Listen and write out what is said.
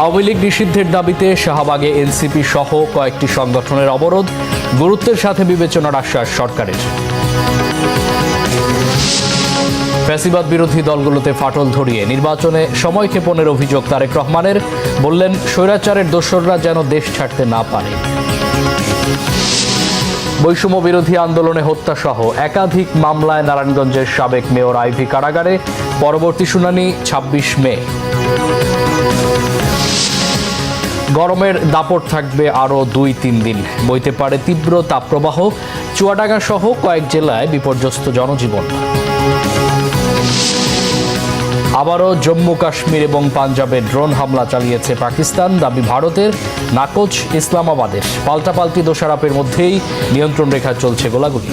আওয়ামী লীগ নিষিদ্ধের দাবিতে শাহবাগে এনসিপি সহ কয়েকটি সংগঠনের অবরোধ, গুরুত্বের সাথে বিবেচনার আশ্বাস সরকারের। ফ্যাসিবাদ বিরোধী দলগুলোতে ফাটল ধরিয়ে নির্বাচনে সময় ক্ষেপণের অভিযোগ তারেক রহমানের, বললেন, স্বৈরাচারের দোসররা যেন দেশ ছাড়তে না পারে। বৈষম্য বিরোধী আন্দোলনে হত্যাসহ একাধিক মামলায় নারায়ণগঞ্জের সাবেক মেয়র আইভি কারাগারে পরবর্তী শুনানি ২৬ মে। গরমের দাপট থাকবে আরও দুই, তিন দিন। বইতে পারে তীব্র তাপপ্রবাহ। চুয়াডাঙ্গা সহ কয়েক জেলায় বিপর্যস্ত জনজীবন। আবারও জম্মু, কাশ্মীর এবং পাঞ্জাবে ড্রোন হামলা চালিয়েছে পাকিস্তান, দাবি ভারতের। নাকচ ইসলামাবাদের। পাল্টাপাল্টি দোষারোপের মধ্যেই নিয়ন্ত্রণ রেখা চলছে গোলাগুলি।